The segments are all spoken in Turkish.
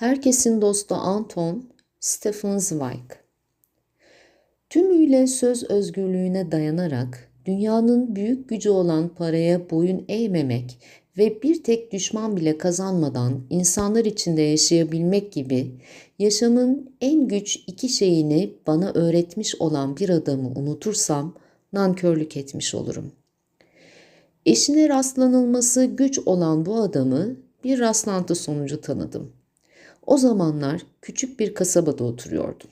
Herkesin dostu Anton Stefan Zweig. Tümüyle söz özgürlüğüne dayanarak dünyanın büyük gücü olan paraya boyun eğmemek ve bir tek düşman bile kazanmadan insanlar içinde yaşayabilmek gibi yaşamın en güç iki şeyini bana öğretmiş olan bir adamı unutursam nankörlük etmiş olurum. Eşine rastlanılması güç olan bu adamı bir rastlantı sonucu tanıdım. O zamanlar küçük bir kasabada oturuyordum.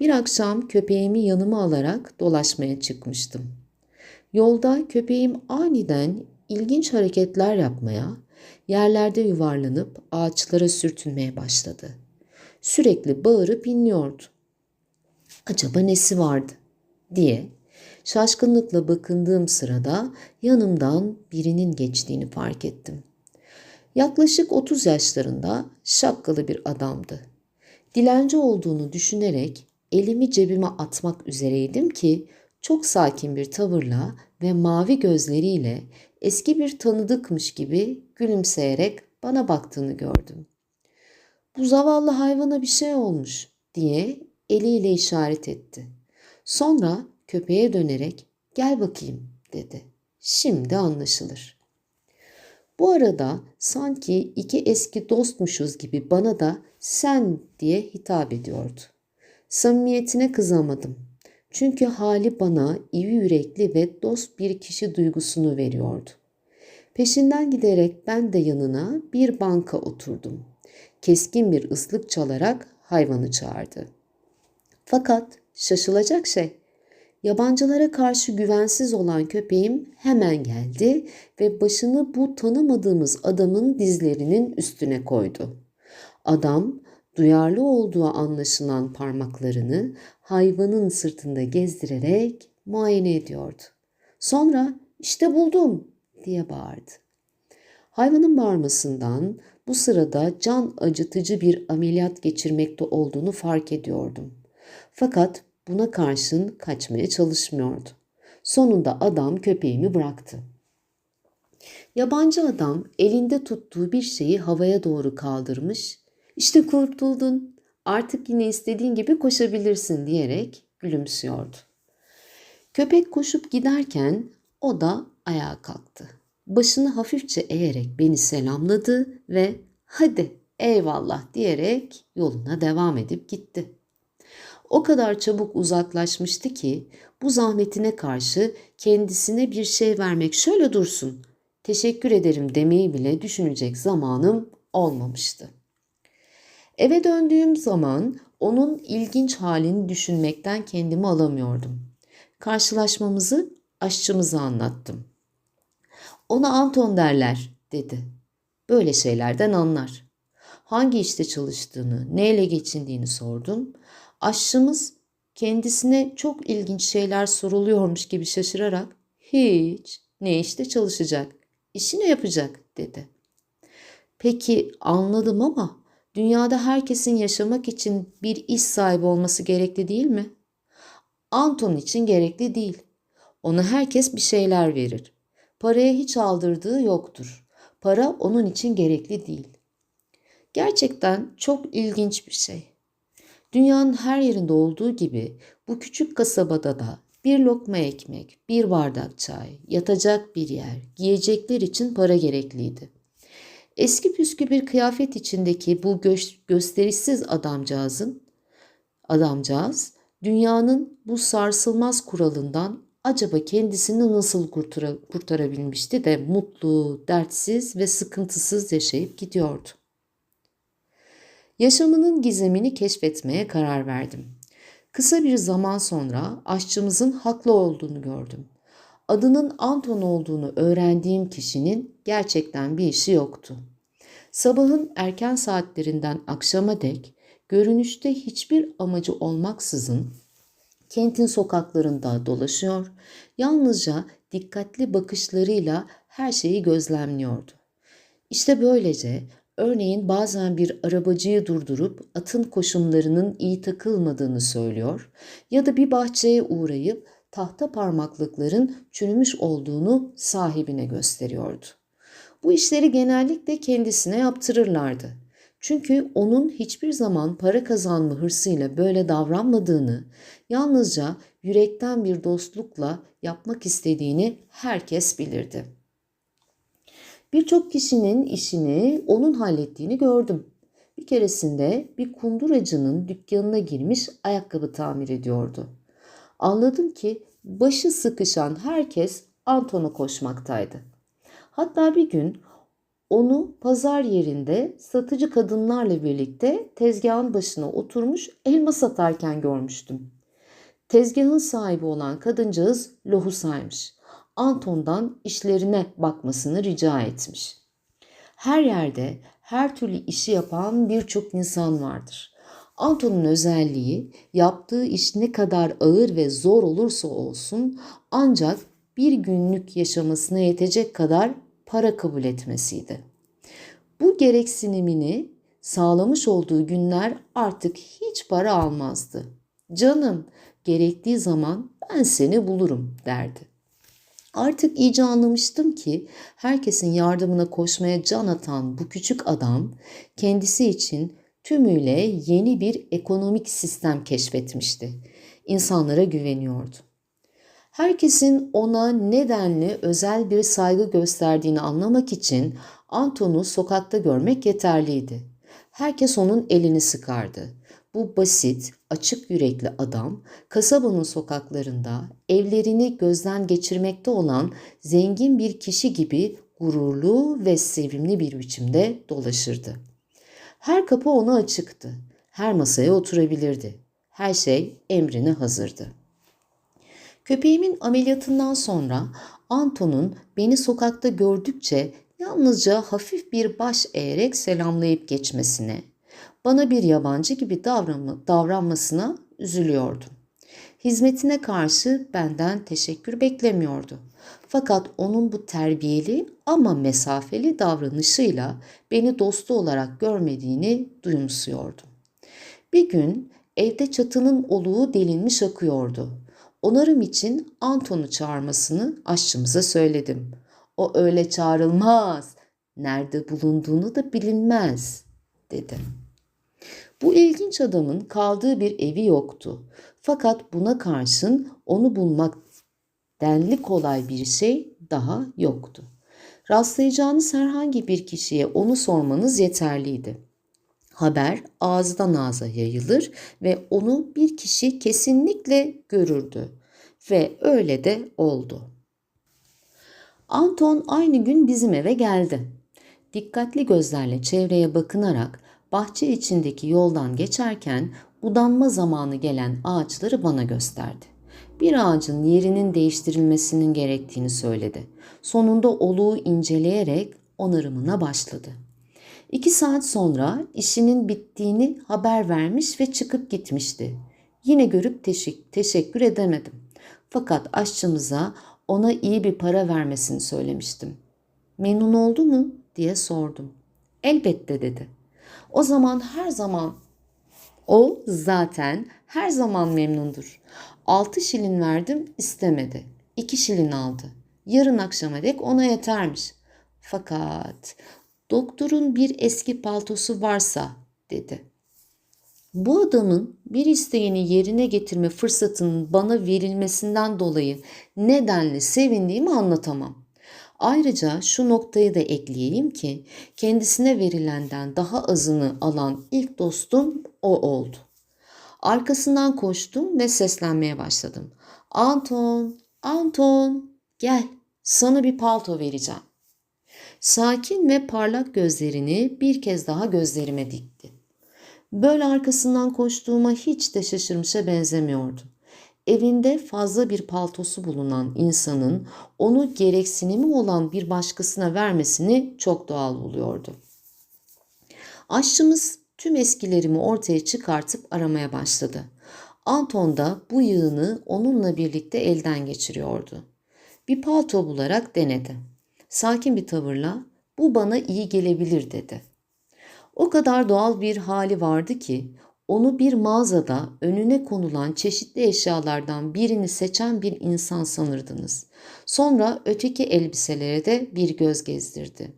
Bir akşam köpeğimi yanıma alarak dolaşmaya çıkmıştım. Yolda köpeğim aniden ilginç hareketler yapmaya, yerlerde yuvarlanıp ağaçlara sürtünmeye başladı. Sürekli bağırıp inliyordu. Acaba nesi vardı diye şaşkınlıkla bakındığım sırada yanımdan birinin geçtiğini fark ettim. Yaklaşık 30 yaşlarında şapkalı bir adamdı. Dilenci olduğunu düşünerek elimi cebime atmak üzereydim ki çok sakin bir tavırla ve mavi gözleriyle eski bir tanıdıkmış gibi gülümseyerek bana baktığını gördüm. Bu zavallı hayvana bir şey olmuş diye eliyle işaret etti. Sonra köpeğe dönerek gel bakayım dedi. Şimdi anlaşılır. Bu arada sanki iki eski dostmuşuz gibi bana da sen diye hitap ediyordu. Samimiyetine kızamadım. Çünkü hali bana iyi yürekli ve dost bir kişi duygusunu veriyordu. Peşinden giderek ben de yanına bir banka oturdum. Keskin bir ıslık çalarak hayvanı çağırdı. Fakat şaşılacak şey, yabancılara karşı güvensiz olan köpeğim hemen geldi ve başını bu tanımadığımız adamın dizlerinin üstüne koydu. Adam duyarlı olduğu anlaşılan parmaklarını hayvanın sırtında gezdirerek muayene ediyordu. Sonra işte buldum diye bağırdı. Hayvanın bağırmasından bu sırada can acıtıcı bir ameliyat geçirmekte olduğunu fark ediyordum. Fakat buna karşın kaçmaya çalışmıyordu. Sonunda adam köpeğimi bıraktı. Yabancı adam elinde tuttuğu bir şeyi havaya doğru kaldırmış işte kurtuldun. Artık yine istediğin gibi koşabilirsin diyerek gülümsüyordu. Köpek koşup giderken o da ayağa kalktı. Başını hafifçe eğerek beni selamladı ve hadi eyvallah diyerek yoluna devam edip gitti. O kadar çabuk uzaklaşmıştı ki bu zahmetine karşı kendisine bir şey vermek şöyle dursun, teşekkür ederim demeyi bile düşünecek zamanım olmamıştı. Eve döndüğüm zaman onun ilginç halini düşünmekten kendimi alamıyordum. Karşılaşmamızı aşçımıza anlattım. Ona Anton derler dedi. Böyle şeylerden anlar. Hangi işte çalıştığını, neyle geçindiğini sordum. Aşçımız kendisine çok ilginç şeyler soruluyormuş gibi şaşırarak hiç ne işte çalışacak, işi ne yapacak dedi. Peki anladım ama Dünyada herkesin yaşamak için bir iş sahibi olması gerekli değil mi? Anton için gerekli değil. Ona herkes bir şeyler verir. Paraya hiç aldırdığı yoktur. Para onun için gerekli değil. Gerçekten çok ilginç bir şey. Dünyanın her yerinde olduğu gibi bu küçük kasabada da bir lokma ekmek, bir bardak çay, yatacak bir yer, giyecekler için para gerekliydi. Eski püskü bir kıyafet içindeki bu gö- gösterişsiz adamcağızın adamcağız dünyanın bu sarsılmaz kuralından acaba kendisini nasıl kurtara, kurtarabilmişti de mutlu, dertsiz ve sıkıntısız yaşayıp gidiyordu. Yaşamının gizemini keşfetmeye karar verdim. Kısa bir zaman sonra aşçımızın haklı olduğunu gördüm. Adının Anton olduğunu öğrendiğim kişinin gerçekten bir işi yoktu. Sabahın erken saatlerinden akşama dek görünüşte hiçbir amacı olmaksızın kentin sokaklarında dolaşıyor, yalnızca dikkatli bakışlarıyla her şeyi gözlemliyordu. İşte böylece örneğin bazen bir arabacıyı durdurup atın koşumlarının iyi takılmadığını söylüyor ya da bir bahçeye uğrayıp tahta parmaklıkların çürümüş olduğunu sahibine gösteriyordu. Bu işleri genellikle kendisine yaptırırlardı. Çünkü onun hiçbir zaman para kazanma hırsıyla böyle davranmadığını, yalnızca yürekten bir dostlukla yapmak istediğini herkes bilirdi. Birçok kişinin işini onun hallettiğini gördüm. Bir keresinde bir kunduracının dükkanına girmiş ayakkabı tamir ediyordu. Anladım ki başı sıkışan herkes Anton'a koşmaktaydı. Hatta bir gün onu pazar yerinde satıcı kadınlarla birlikte tezgahın başına oturmuş elma satarken görmüştüm. Tezgahın sahibi olan kadıncağız lohusaymış. Anton'dan işlerine bakmasını rica etmiş. Her yerde her türlü işi yapan birçok insan vardır. Anton'un özelliği yaptığı iş ne kadar ağır ve zor olursa olsun ancak bir günlük yaşamasına yetecek kadar para kabul etmesiydi. Bu gereksinimini sağlamış olduğu günler artık hiç para almazdı. Canım gerektiği zaman ben seni bulurum derdi. Artık iyice anlamıştım ki herkesin yardımına koşmaya can atan bu küçük adam kendisi için tümüyle yeni bir ekonomik sistem keşfetmişti. İnsanlara güveniyordu. Herkesin ona nedenli özel bir saygı gösterdiğini anlamak için Anton'u sokakta görmek yeterliydi. Herkes onun elini sıkardı. Bu basit, açık yürekli adam kasabanın sokaklarında evlerini gözden geçirmekte olan zengin bir kişi gibi gururlu ve sevimli bir biçimde dolaşırdı. Her kapı ona açıktı. Her masaya oturabilirdi. Her şey emrine hazırdı. Köpeğimin ameliyatından sonra Anton'un beni sokakta gördükçe yalnızca hafif bir baş eğerek selamlayıp geçmesine, bana bir yabancı gibi davranma, davranmasına üzülüyordum. Hizmetine karşı benden teşekkür beklemiyordu. Fakat onun bu terbiyeli ama mesafeli davranışıyla beni dostu olarak görmediğini duyumsuyordum. Bir gün evde çatının oluğu delinmiş akıyordu. Onarım için Anton'u çağırmasını aşçımıza söyledim. O öyle çağrılmaz. Nerede bulunduğunu da bilinmez, dedi. Bu ilginç adamın kaldığı bir evi yoktu. Fakat buna karşın onu bulmak denli kolay bir şey daha yoktu. Rastlayacağınız herhangi bir kişiye onu sormanız yeterliydi. Haber ağızdan ağza yayılır ve onu bir kişi kesinlikle görürdü ve öyle de oldu. Anton aynı gün bizim eve geldi. Dikkatli gözlerle çevreye bakınarak bahçe içindeki yoldan geçerken budanma zamanı gelen ağaçları bana gösterdi. Bir ağacın yerinin değiştirilmesinin gerektiğini söyledi. Sonunda oluğu inceleyerek onarımına başladı. İki saat sonra işinin bittiğini haber vermiş ve çıkıp gitmişti. Yine görüp teşek teşekkür edemedim. Fakat aşçımıza ona iyi bir para vermesini söylemiştim. Memnun oldu mu diye sordum. Elbette dedi. O zaman her zaman o zaten her zaman memnundur. Altı şilin verdim istemedi. İki şilin aldı. Yarın akşama dek ona yetermiş. Fakat doktorun bir eski paltosu varsa dedi. Bu adamın bir isteğini yerine getirme fırsatının bana verilmesinden dolayı nedenle sevindiğimi anlatamam. Ayrıca şu noktayı da ekleyeyim ki kendisine verilenden daha azını alan ilk dostum o oldu. Arkasından koştum ve seslenmeye başladım. Anton, Anton gel sana bir palto vereceğim. Sakin ve parlak gözlerini bir kez daha gözlerime dikti. Böyle arkasından koştuğuma hiç de şaşırmışa benzemiyordu. Evinde fazla bir paltosu bulunan insanın onu gereksinimi olan bir başkasına vermesini çok doğal buluyordu. Aşçımız tüm eskilerimi ortaya çıkartıp aramaya başladı. Anton da bu yığını onunla birlikte elden geçiriyordu. Bir palto bularak denedi. Sakin bir tavırla bu bana iyi gelebilir dedi. O kadar doğal bir hali vardı ki onu bir mağazada önüne konulan çeşitli eşyalardan birini seçen bir insan sanırdınız. Sonra öteki elbiselere de bir göz gezdirdi.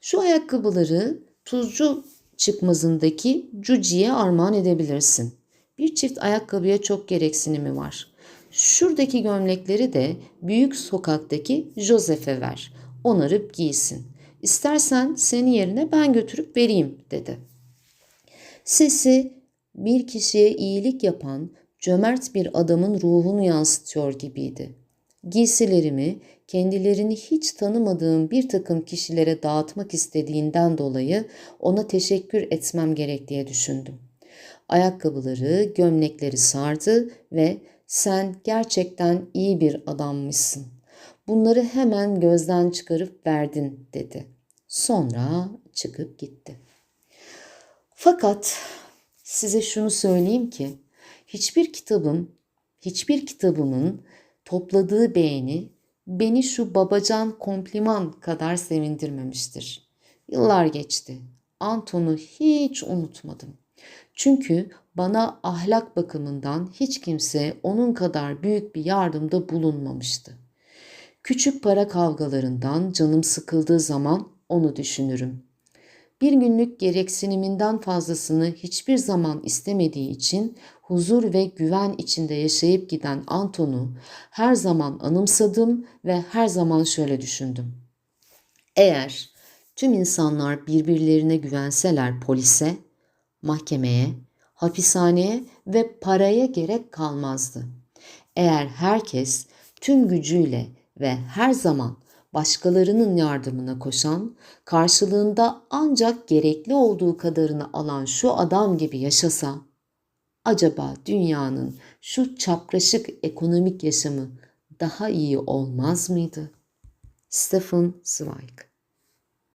Şu ayakkabıları tuzcu çıkmazındaki Cuci'ye armağan edebilirsin. Bir çift ayakkabıya çok gereksinimi var. Şuradaki gömlekleri de büyük sokaktaki Joseph'e ver. Onarıp giysin. İstersen seni yerine ben götürüp vereyim dedi. Sesi bir kişiye iyilik yapan cömert bir adamın ruhunu yansıtıyor gibiydi. Giysilerimi kendilerini hiç tanımadığım bir takım kişilere dağıtmak istediğinden dolayı ona teşekkür etmem gerek diye düşündüm. Ayakkabıları, gömlekleri sardı ve sen gerçekten iyi bir adammışsın. Bunları hemen gözden çıkarıp verdin dedi. Sonra çıkıp gitti. Fakat size şunu söyleyeyim ki hiçbir kitabım, hiçbir kitabımın topladığı beğeni beni şu babacan kompliman kadar sevindirmemiştir. Yıllar geçti. Anton'u hiç unutmadım. Çünkü bana ahlak bakımından hiç kimse onun kadar büyük bir yardımda bulunmamıştı. Küçük para kavgalarından canım sıkıldığı zaman onu düşünürüm. Bir günlük gereksiniminden fazlasını hiçbir zaman istemediği için huzur ve güven içinde yaşayıp giden Anton'u her zaman anımsadım ve her zaman şöyle düşündüm. Eğer tüm insanlar birbirlerine güvenseler polise, mahkemeye, hapishaneye ve paraya gerek kalmazdı. Eğer herkes tüm gücüyle ve her zaman başkalarının yardımına koşan, karşılığında ancak gerekli olduğu kadarını alan şu adam gibi yaşasa, acaba dünyanın şu çapraşık ekonomik yaşamı daha iyi olmaz mıydı? Stephen Zweig